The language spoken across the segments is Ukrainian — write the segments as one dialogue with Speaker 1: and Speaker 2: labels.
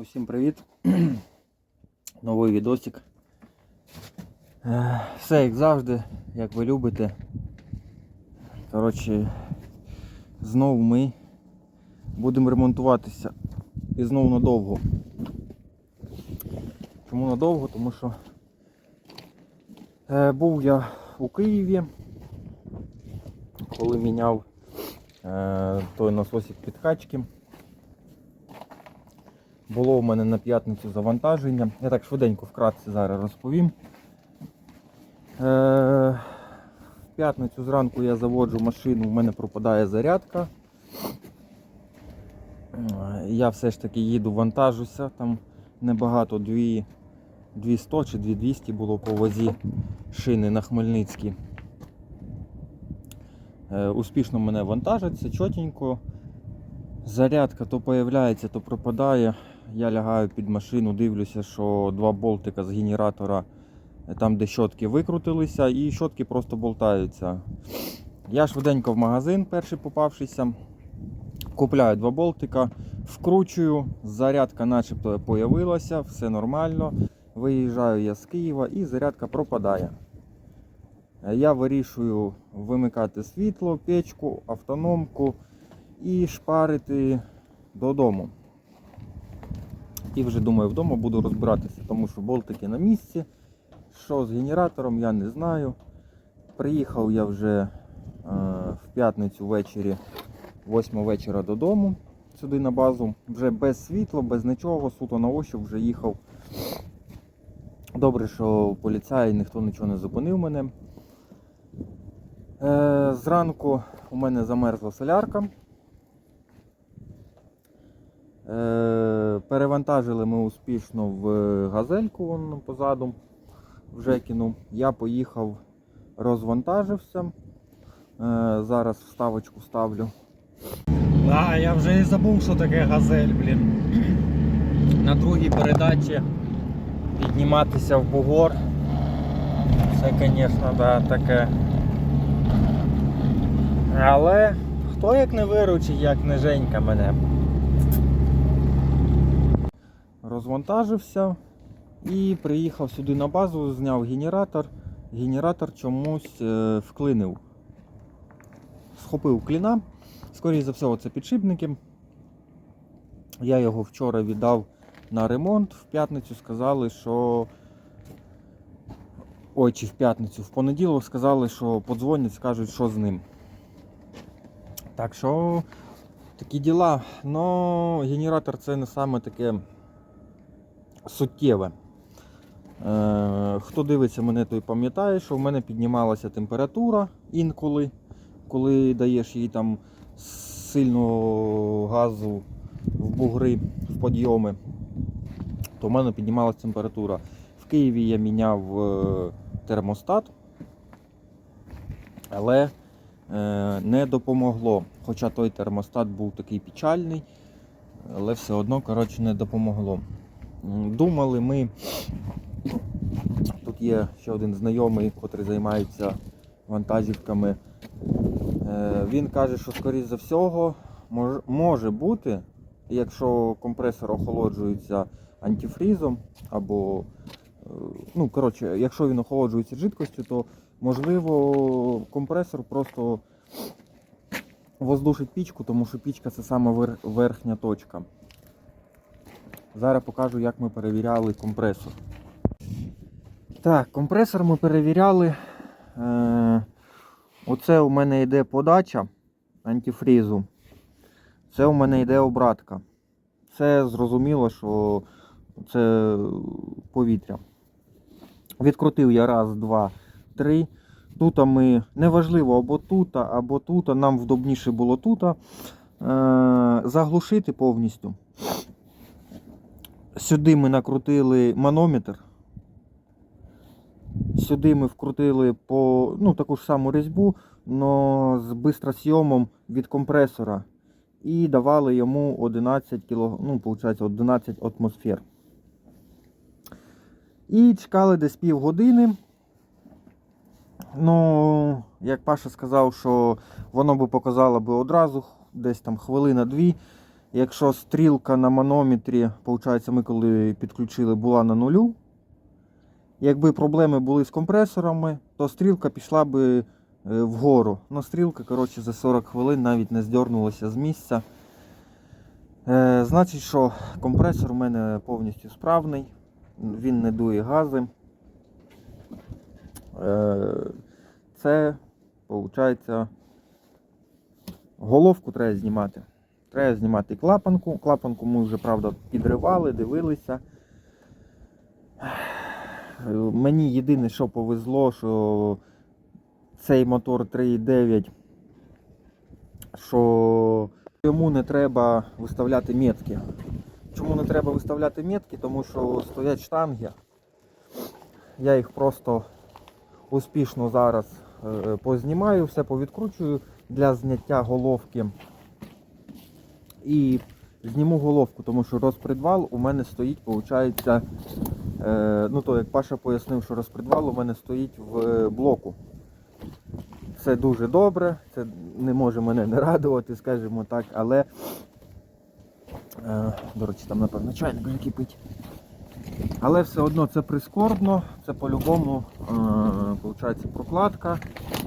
Speaker 1: Усім привіт! Новий відосик. Е, Все як завжди, як ви любите. Коротше, знову ми будемо ремонтуватися і знову надовго. Чому надовго? Тому що е, був я у Києві, коли міняв е, той насосик підкачки. Було у мене на п'ятницю завантаження. Я так швиденько вкратце зараз розповім. Е, в п'ятницю зранку я заводжу машину, у мене пропадає зарядка. Я все ж таки їду, вантажуся, там небагато, 2, 200 чи 2200 було по возі шини на Хмельницькій. Е, Успішно мене вантажать, все чотенько. Зарядка то появляється, то пропадає. Я лягаю під машину, дивлюся, що два болтика з генератора, е, там де щотки викрутилися, і щотки просто болтаються. Я швиденько в магазин, перший попавшийся, купляю два болтика, вкручую, зарядка начебто появилася, все нормально. Виїжджаю я з Києва і зарядка пропадає. Е, Я вирішую вимикати світло, печку, автономку і шпарити додому. І вже думаю, вдома буду розбиратися, тому що болтики на місці. Що з генератором, я не знаю. Приїхав я вже е, в п'ятницю ввечері, 8 вечора додому, сюди на базу. Вже без світла, без нічого, суто на ощуп вже їхав. Добре, що поліцай ніхто нічого не зупинив мене. Е, зранку у мене замерзла солярка. Е, Перевантажили ми успішно в газельку вон позаду в Жекіну. Я поїхав, розвантажився. Е, Зараз вставочку ставлю.
Speaker 2: А, я вже і забув, що таке газель, блін.
Speaker 1: На другій передачі підніматися в бугор. Це, звісно, да, таке. Але хто як не виручить, як не Женька мене. Розвантажився і приїхав сюди на базу, зняв генератор. Генератор чомусь е, вклинив. Схопив кліна. Скоріше за все, це підшипники. Я його вчора віддав на ремонт. В п'ятницю сказали, що. Ой, чи в п'ятницю, в понеділок сказали, що подзвонять, скажуть, що з ним. Так що такі діла. Но генератор це не саме таке суттєве. Е, хто дивиться мене, той пам'ятає, що в мене піднімалася температура інколи, коли даєш їй там сильного газу в бугри, в підйоми, то в мене піднімалася температура. В Києві я міняв е, термостат, але е, не допомогло. Хоча той термостат був такий печальний, але все одно коротше, не допомогло. Думали ми, тут є ще один знайомий, який займається вантажівками. Е, Він каже, що скоріш за всього може бути, якщо компресор охолоджується антифрізом, або е, ну, коротше, якщо він охолоджується жидкостю, то можливо компресор просто воздушить пічку, тому що пічка це саме верхня точка. Зараз покажу, як ми перевіряли компресор. Так, компресор ми перевіряли. Е, оце у мене йде подача антифрізу. Це у мене йде обратка. Це зрозуміло, що це повітря. Відкрутив я раз, два, три. Тут ми, неважливо, або тут, або тут, нам вдобніше було тут. Е, заглушити повністю. Сюди ми накрутили манометр. Сюди ми вкрутили по ну, таку ж саму різьбу, але з бистросйомом від компресора. І давали йому 11 кг, ну, виходить, 11 атмосфер. І чекали десь півгодини. Ну, як Паша сказав, що воно би показало би одразу, десь там хвилина-дві. Якщо стрілка на манометрі, виходить, ми коли підключили, була на нулю. Якби проблеми були з компресорами, то стрілка пішла би е, вгору. Ну, стрілка, коротше, за 40 хвилин навіть не здернулася з місця. Е, значить, що компресор у мене повністю справний, він не дує гази. Е, це, виходить, головку треба знімати. Треба знімати клапанку. Клапанку ми вже, правда, підривали, дивилися. Мені єдине, що повезло, що цей мотор 3.9, що йому не треба виставляти метки. Чому не треба виставляти метки? Тому що стоять штанги. Я їх просто успішно зараз е, познімаю, все повідкручую для зняття головки. І зніму головку, тому що розпредвал у мене стоїть, виходить, е, ну то як Паша пояснив, що розпредвал у мене стоїть в е, блоку. Це дуже добре, це не може мене не радувати, скажімо так, але е, до речі, там напевно чайник вже кипить. Але все одно це прискорбно, це по-любому прокладка,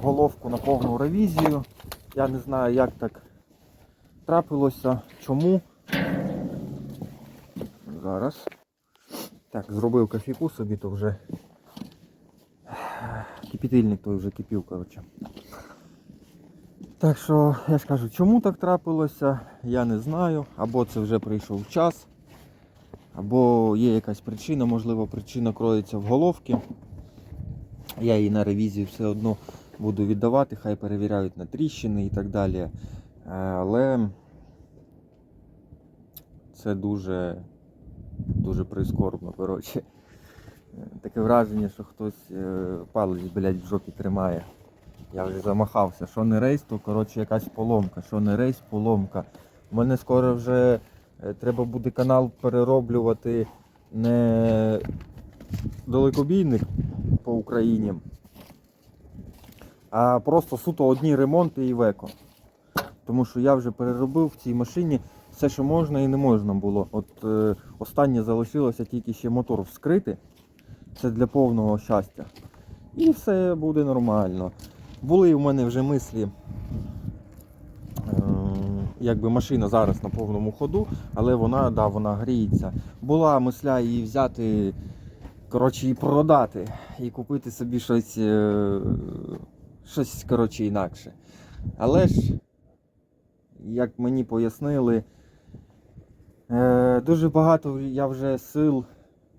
Speaker 1: головку на повну ревізію. Я не знаю, як так трапилося, чому. Зараз. Так, зробив кофійку собі, то вже кипітильник той вже кипів, коротше. Так що, я ж кажу, чому так трапилося, я не знаю. Або це вже прийшов час, або є якась причина, можливо, причина кроється в головці. Я її на ревізію все одно буду віддавати, хай перевіряють на тріщини і так далі. Е, Але це дуже, дуже прискорбно, коротше. Таке враження, що хтось е, палець, блядь, в жопі тримає. Я вже замахався. Що не рейс, то коротше якась поломка. Що не рейс, поломка. У мене скоро вже е, треба буде канал перероблювати не далекобійник по Україні, а просто суто одні ремонти і веко. Тому що я вже переробив в цій машині все, що можна і не можна було. От е, останнє залишилося тільки ще мотор вскрити. Це для повного щастя. І все буде нормально. Були в мене вже мислі, е, якби машина зараз на повному ходу, але вона, да, вона гріється. Була мисля її взяти, коротше, і продати, і купити собі щось, е, щось коротше, інакше. Але ж, як мені пояснили, е, дуже багато я вже сил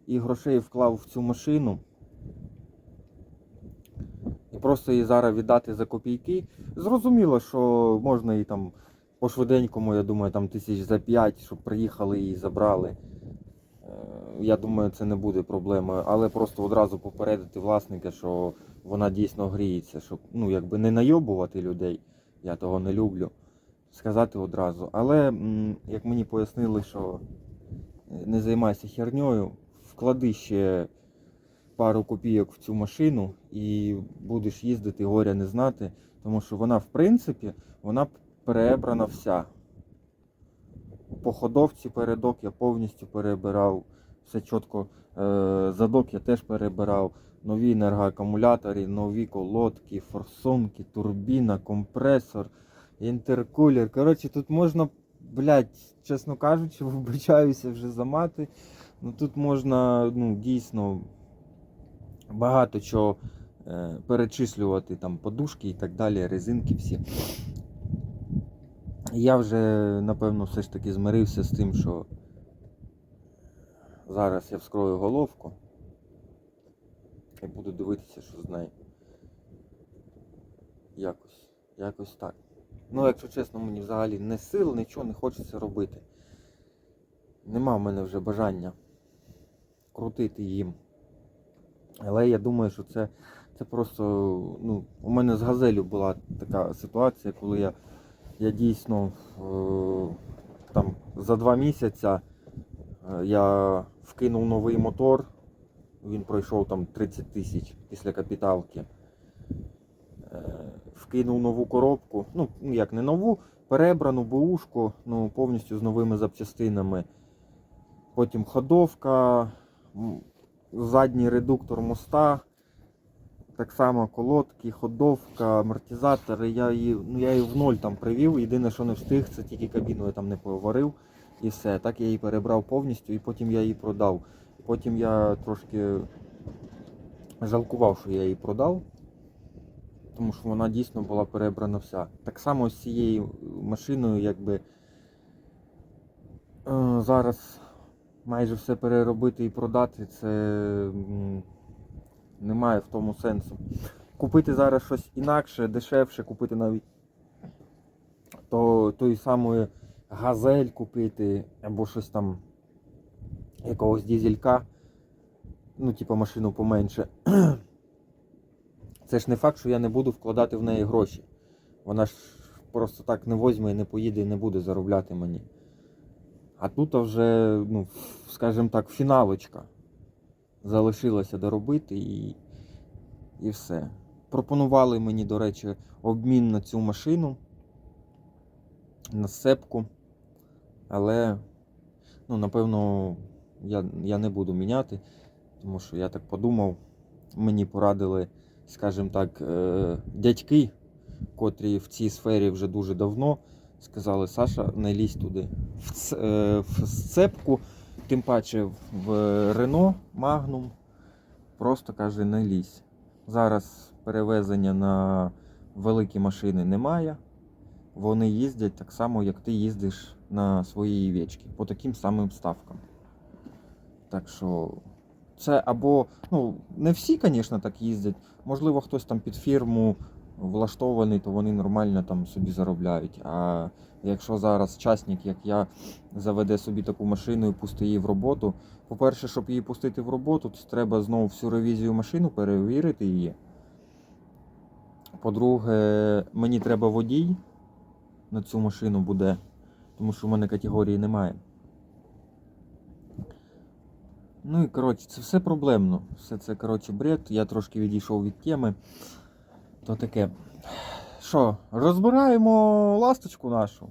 Speaker 1: і грошей вклав в цю машину. І просто її зараз віддати за копійки. Зрозуміло, що можна і там по швиденькому, я думаю, там тисяч за 5, щоб приїхали і забрали. Е, Я думаю, це не буде проблемою, але просто одразу попередити власника, що вона дійсно гріється, щоб ну, якби не найобувати людей, я того не люблю. Сказати одразу. Але як мені пояснили, що не займайся херньою, вклади ще пару копійок в цю машину і будеш їздити горя не знати, тому що вона, в принципі, вона перебрана вся. По ходовці передок я повністю перебирав, все чітко. Е, задок я теж перебирав. Нові енергоакумулятори, нові колодки, форсунки, турбіна, компресор, інтеркулер. Коротше, тут можна, блядь, чесно кажучи, вибачаюся вже за мати. Ну тут можна ну, дійсно багато чого е, перечислювати, там подушки і так далі, резинки всі. Я вже, напевно, все ж таки змирився з тим, що зараз я вскрою головку і буду дивитися, що з нею. Якось, якось так. Ну, якщо чесно, мені взагалі не сил, нічого не хочеться робити. Нема в мене вже бажання крутити їм. Але я думаю, що це, це просто. Ну, у мене з газелю була така ситуація, коли я, я дійсно е, там за два місяці е, я вкинув новий мотор, він пройшов там 30 тисяч після капіталки. Е, вкинув нову коробку. Ну, як не нову, перебрану бушку, ну, повністю з новими запчастинами. Потім ходовка, задній редуктор моста, так само колодки, ходовка, амортизатори. Я її, ну, я її в ноль там привів. Єдине, що не встиг, це тільки кабіну я там не поварив і все. Так я її перебрав повністю і потім я її продав. Потім я трошки жалкував, що я її продав, тому що вона дійсно була перебрана вся. Так само з цією машиною, якби е, зараз майже все переробити і продати, це немає в тому сенсу. Купити зараз щось інакше, дешевше, купити навіть то, тої самої газель купити або щось там якогось дізелька, ну, типу машину поменше. Це ж не факт, що я не буду вкладати в неї гроші. Вона ж просто так не возьме і не поїде і не буде заробляти мені. А тут вже, ну, скажімо так, фіналочка. Залишилося доробити і, і все. Пропонували мені, до речі, обмін на цю машину, на сцепку. Але, ну, напевно, я, я не буду міняти, тому що я так подумав, мені порадили, скажімо так, е, дядьки, котрі в цій сфері вже дуже давно. Сказали, Саша, не лізь туди. В, е, сцепку, тим паче в Рено Magnum, просто каже, не лізь. Зараз перевезення на великі машини немає. Вони їздять так само, як ти їздиш на своїй вічці, по таким самим ставкам. Так що це або, ну, не всі, звісно, так їздять. Можливо, хтось там під фірму влаштований, то вони нормально там собі заробляють. А якщо зараз частник, як я, заведе собі таку машину і пусти її в роботу. По-перше, щоб її пустити в роботу, то треба знову всю ревізію машину перевірити її. По-друге, мені треба водій на цю машину буде, тому що в мене категорії немає. Ну і коротше, це все проблемно. Все це, коротше, бред. Я трошки відійшов від теми. То таке. Що, розбираємо ласточку нашу.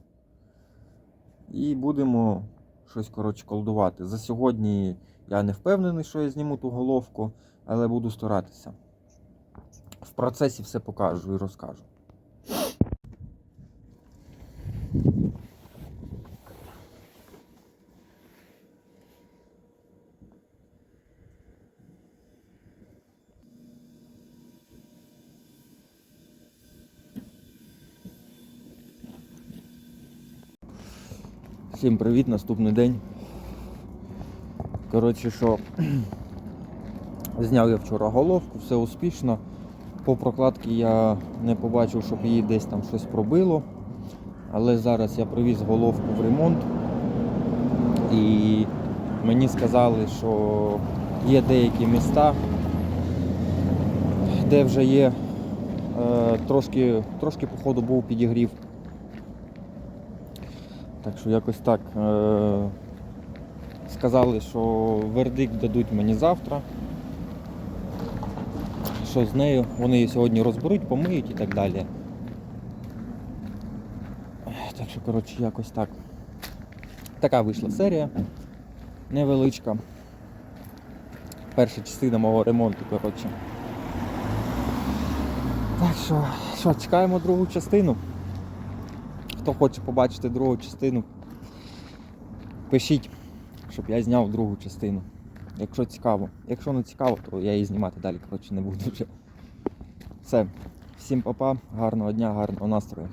Speaker 1: І будемо щось, коротше, колдувати. За сьогодні я не впевнений, що я зніму ту головку, але буду старатися. В процесі все покажу і розкажу. Всім привіт, наступний день. Коротше, що зняв я вчора головку, все успішно. По прокладці я не побачив, щоб її десь там щось пробило. Але зараз я привіз головку в ремонт і мені сказали, що є деякі міста, де вже є е, трошки, трошки походу був підігрів. Так що якось так. Е- сказали, що вердикт дадуть мені завтра. Що з нею? Вони її сьогодні розберуть, помиють і так далі. Так що, коротше, якось так. Така вийшла серія. Невеличка. Перша частина мого ремонту, коротше. Так що, що, чекаємо другу частину. Хто хоче побачити другу частину, пишіть, щоб я зняв другу частину. Якщо цікаво. Якщо не цікаво, то я її знімати далі, коротше, не буду вже. Все. Всім па-па, гарного дня, гарного настрою.